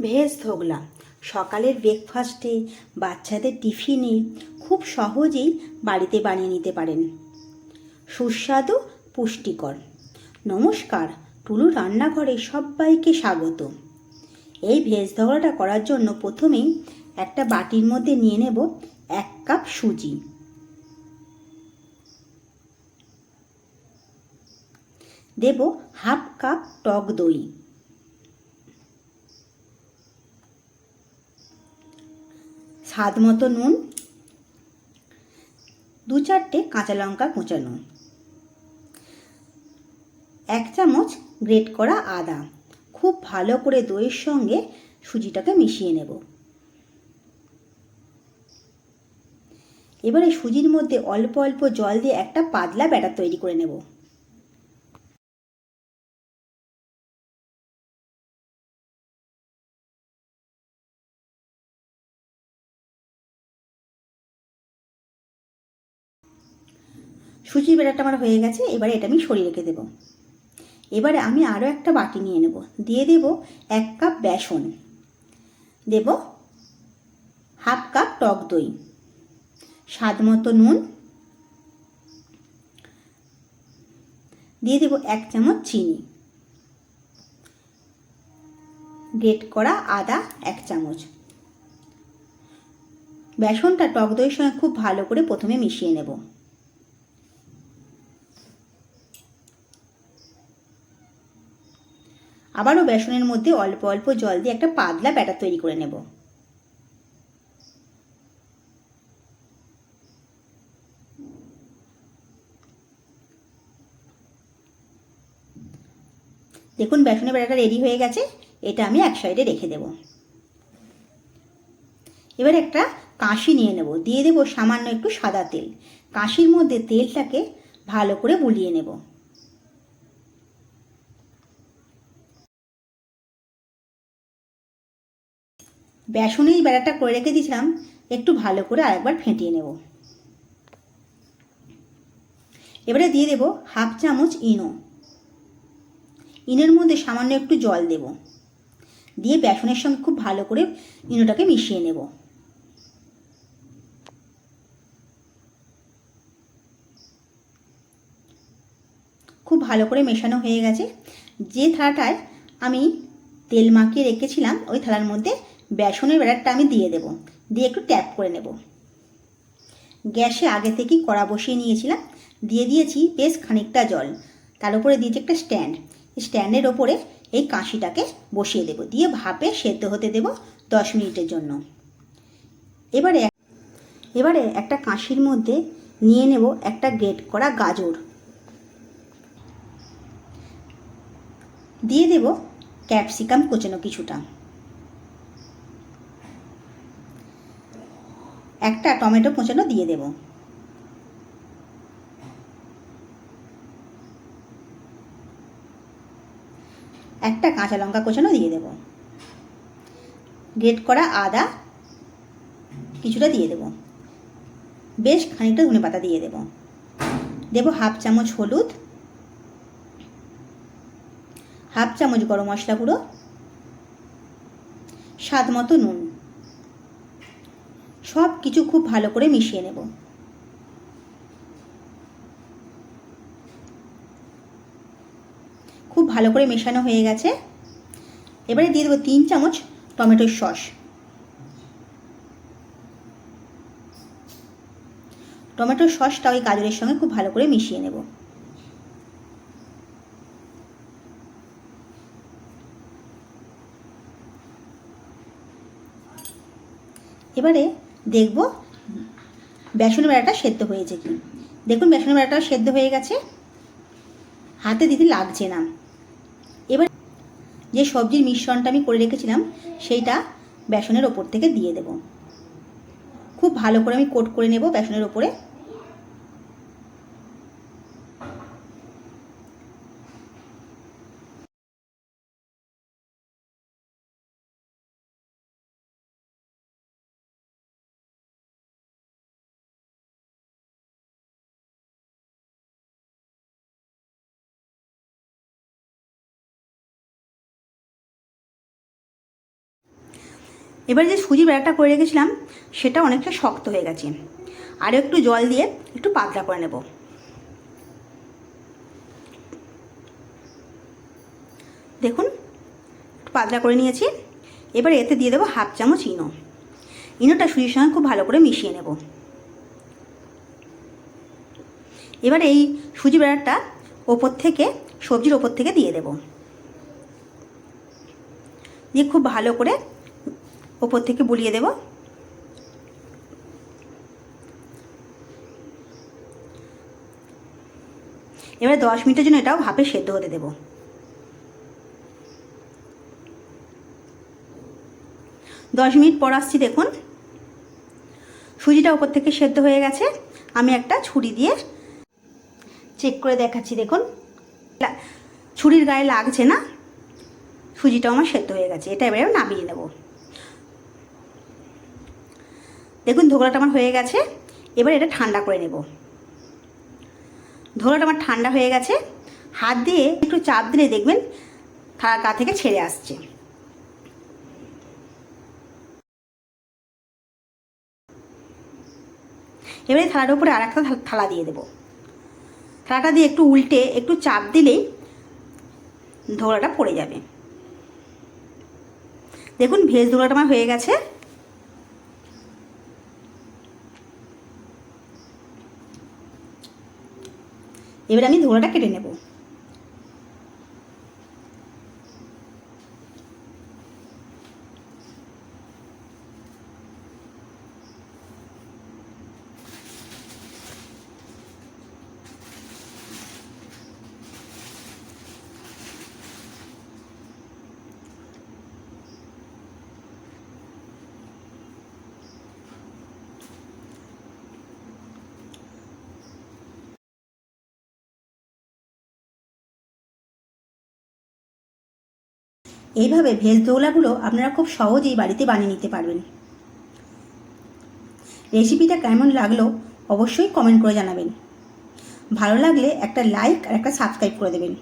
Veg ধোগলা সকালের ব্রেকফাস্টে বাচ্চাদের টিফিনে খুব সহজেই বাড়িতে বানিয়ে নিতে পারেন। সুস্বাদু, পুষ্টিকর। নমস্কার, টুলু রান্নাঘরে সবাইকে স্বাগত। এই ভেজ ধোগলাটা করার জন্য প্রথমেই একটা বাটির মধ্যে নিয়ে নেব এক কাপ সুজি। দেব হাফ কাপ টক দই। স্বাদ মতো নুন, দু চারটে কাঁচা লঙ্কা কুচানো এক চামচ গ্রেট করা আদা। খুব ভালো করে দইয়ের সঙ্গে সুজিটাকে মিশিয়ে নেব। এবারে সুজির মধ্যে অল্প অল্প জল দিয়ে একটা পাতলা ব্যাটার তৈরি করে নেব। সুজির ব্যাটারটা আমার হয়ে গেছে, এবারে এটা আমি সরিয়ে রেখে দেবো। এবারে আমি আরও একটা বাটি নিয়ে নেব। দিয়ে দেব এক কাপ বেসন। দেব হাফ কাপ টক দই। স্বাদ মতো নুন। দিয়ে দেব এক চামচ চিনি। গ্রেট করা আদা এক চামচ। বেসনটা টক দইয়ের সঙ্গে খুব ভালো করে প্রথমে মিশিয়ে নেব। আবারও বেসনের মধ্যে অল্প অল্প জল দিয়ে একটা পাতলা ব্যাটার তৈরি করে নেব। দেখুন বেসনের ব্যাটারটা রেডি হয়ে গেছে, এটা আমি এক সাইডে রেখে দেব। এবার একটা কাশি নিয়ে নেব, দিয়ে দেব সামান্য একটু সাদা তেল। কাশির মধ্যে তেলটাকে ভালো করে বুলিয়ে নেব। বেসনের বেড়াটা করে রেখে দিয়েছিলাম, একটু ভালো করে আরেকবার ফেটিয়ে নেব। এবারে দিয়ে দেব হাফ চামচ ইনো। ইনোর মধ্যে সামান্য একটু জল দেব। দিয়ে বেসনের সঙ্গে খুব ভালো করে ইনোটাকে মিশিয়ে নেব। খুব ভালো করে মেশানো হয়ে গেছে। যে থালাটায় আমি তেল মাখিয়ে রেখেছিলাম, ওই থালার মধ্যে বেসনের ব্যাটারটা আমি দিয়ে দেব। দিয়ে একটু ট্যাপ করে নেব। গ্যাসে আগে থেকেই কড়া বসিয়ে নিয়েছিলাম। দিয়ে দিয়েছি বেশ খানিকটা জল। তার উপরে দিয়েছি একটা স্ট্যান্ড। স্ট্যান্ডের ওপরে এই কাঁশিটাকে বসিয়ে দেব। দিয়ে ভাপে সেদ্ধ হতে দেব দশ মিনিটের জন্য। এবারে এবারে একটা কাঁশির মধ্যে নিয়ে নেব একটা গ্রেট করা গাজর। দিয়ে দেব ক্যাপসিকাম কোচানো কিছুটা। একটা টমেটো কোচানো দিয়ে দেব। একটা কাঁচা লঙ্কা কোচানো দিয়ে দেব। গ্রেট করা আদা কিছুটা দিয়ে দেব। বেশ খানিকটা ধনে পাতা দিয়ে দেব। দেব হাফ চামচ হলুদ, হাফ চামচ গরম মশলা গুঁড়ো, স্বাদ মতো নুন। সব কিছু খুব ভালো করে মিশিয়ে নেব। খুব ভালো করে মেশানো হয়ে গেছে। এবারে দিয়ে দেবো তিন চামচ টমেটোর সস। টমেটোর সসটা ওই গাজরের সঙ্গে খুব ভালো করে মিশিয়ে নেব। এবারে দেখব বেসন বেড়াটা সেদ্ধ হয়েছে কি। দেখুন বেসন বেড়াটা সেদ্ধ হয়ে গেছে। হাতে দিতে লাগছে না। এবার যে সবজির মিশ্রণটা আমি করে রেখেছিলাম, সেইটা বেসনের ওপর থেকে দিয়ে দেব। খুব ভালো করে আমি কোট করে নেব বেসনের ওপরে। এবার যে সুজি বেড়াটা করে রেখেছিলাম, সেটা অনেকটা শক্ত হয়ে গেছে। আরও একটু জল দিয়ে একটু পাতলা করে নেব। দেখুন, একটু পাতলা করে নিয়েছি। এবার এতে দিয়ে দেবো হাফ চামচ ইনো। ইনোটা সুজির সঙ্গে খুব ভালো করে মিশিয়ে নেব। এবার এই সুজি বেড়াটা ওপর থেকে, সবজির ওপর থেকে দিয়ে দেব। দিয়ে খুব ভালো করে ওপর থেকে বুলিয়ে দেব। এবারে দশ মিনিটের জন্য এটাও ভাপে সেদ্ধ হতে দেব। দশ মিনিট পর আসছি দেখুন। সুজিটা ওপর থেকে সেদ্ধ হয়ে গেছে। আমি একটা ছুরি দিয়ে চেক করে দেখাচ্ছি দেখুন। ছুরির গায়ে লাগছে না? সুজিটাও আমার সেদ্ধ হয়ে গেছে। এটা এবারে নামিয়ে নেব। দেখুন, ধোকলাটা আমার হয়ে গেছে। এবার এটা ঠান্ডা করে নেব। ধোকলাটা আমার ঠান্ডা হয়ে গেছে। হাত দিয়ে একটু চাপ দিলে দেখবেন থালা গা থেকে ছেড়ে আসছে। এবারে থালার উপরে আর একটা থালা দিয়ে দেবো। থালাটা দিয়ে একটু উল্টে একটু চাপ দিলেই ধোলাটা পড়ে যাবে। দেখুন, ভেজ ধোলাটা আমার হয়ে গেছে। এবার আমি ধোলাটা কেটে নেব। এইভাবে ভেজ দোলাগুলো আপনারা খুব সহজেই বাড়িতে বানিয়ে নিতে পারবেন। রেসিপিটা কেমন লাগল অবশ্যই কমেন্ট করে জানাবেন। ভালো লাগলে একটা লাইক আর একটা সাবস্ক্রাইব করে দেবেন।